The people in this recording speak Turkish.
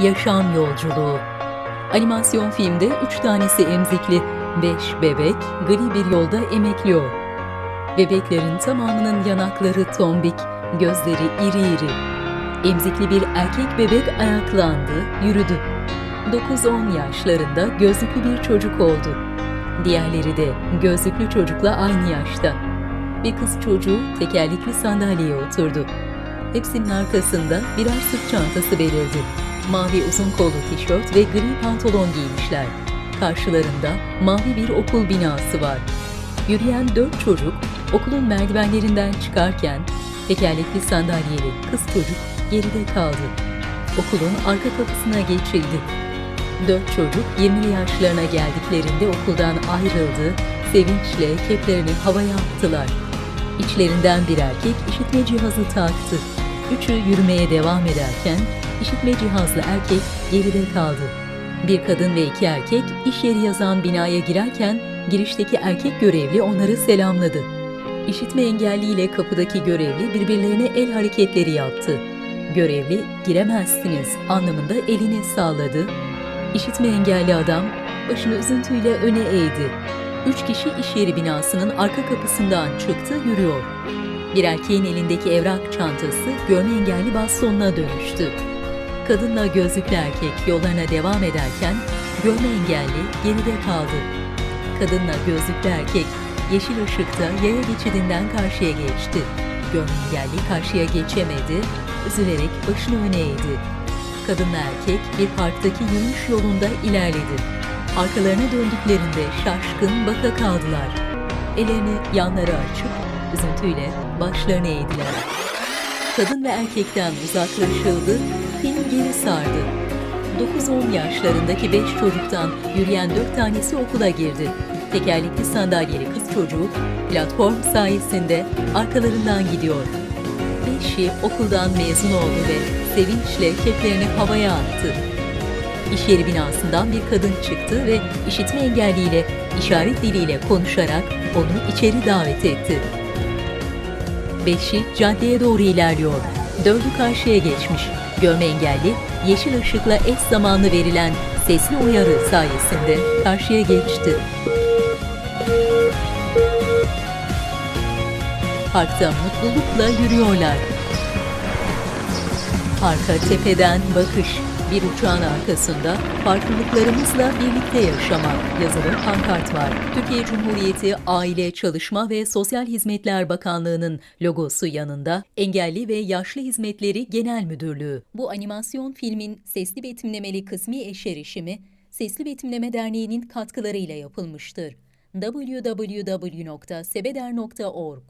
yaşam yolculuğu. Animasyon filmde üç tanesi emzikli, beş bebek gri bir yolda emekliyor. Bebeklerin tamamının yanakları tombik, gözleri iri iri. Emzikli bir erkek bebek ayaklandı, yürüdü. 9-10 yaşlarında gözlüklü bir çocuk oldu. Diğerleri de gözlüklü çocukla aynı yaşta. Bir kız çocuğu tekerlekli sandalyeye oturdu. Hepsinin arkasında birer sırt çantası belirdi. Mavi uzun kollu tişört ve gri pantolon giymişler. Karşılarında mavi bir okul binası var. Yürüyen dört çocuk okulun merdivenlerinden çıkarken tekerlekli sandalyeli kız çocuk geride kaldı. Okulun arka kapısına geçildi. Dört çocuk 20'li yaşlarına geldiklerinde okuldan ayrıldı, sevinçle keplerini havaya attılar. İçlerinden bir erkek işitme cihazı taktı. Üçü yürümeye devam ederken işitme cihazlı erkek geride kaldı. Bir kadın ve iki erkek iş yeri yazan binaya girerken girişteki erkek görevli onları selamladı. İşitme engelliyle kapıdaki görevli birbirlerine el hareketleri yaptı. Görevli giremezsiniz anlamında elini salladı. İşitme engelli adam başını üzüntüyle öne eğdi. Üç kişi iş yeri binasının arka kapısından çıktı yürüyor. Bir erkeğin elindeki evrak çantası görme engelli bastonuna dönüştü. Kadınla gözlüklü erkek yollarına devam ederken görme engelli geride kaldı. Kadınla gözlüklü erkek yeşil ışıkta yaya geçidinden karşıya geçti. Görme engelli karşıya geçemedi, üzülerek başını öne eğdi. Kadınla erkek bir parktaki yürüyüş yolunda ilerledi. Arkalarına döndüklerinde şaşkın baka kaldılar. Ellerini yanlara açıp üzüntüyle başlarını eğdiler. Kadın ve erkekten uzaklaşıldı, film geri sardı. 9-10 yaşlarındaki 5 çocuktan yürüyen 4 tanesi okula girdi. Tekerlekli sandalyeli kız çocuğu platform sayesinde arkalarından gidiyor. Beşi okuldan mezun oldu ve sevinçle keplerini havaya attı. İş yeri binasından bir kadın çıktı ve işitme engelliyle işaret diliyle konuşarak onu içeri davet etti. Beşi caddeye doğru ilerliyor. Dördü karşıya geçmiş. Görme engelli yeşil ışıkla eş zamanlı verilen sesli uyarı sayesinde karşıya geçti. Parkta mutlulukla yürüyorlar. Parka tepeden bakış. Bir uçağın arkasında farklılıklarımızla birlikte yaşamak yazılı pankart var. Türkiye Cumhuriyeti Aile, Çalışma ve Sosyal Hizmetler Bakanlığı'nın logosu yanında Engelli ve Yaşlı Hizmetleri Genel Müdürlüğü. Bu animasyon filmin sesli betimlemeli kısmi eşerişimi Sesli Betimleme Derneği'nin katkılarıyla yapılmıştır. www.sebeder.org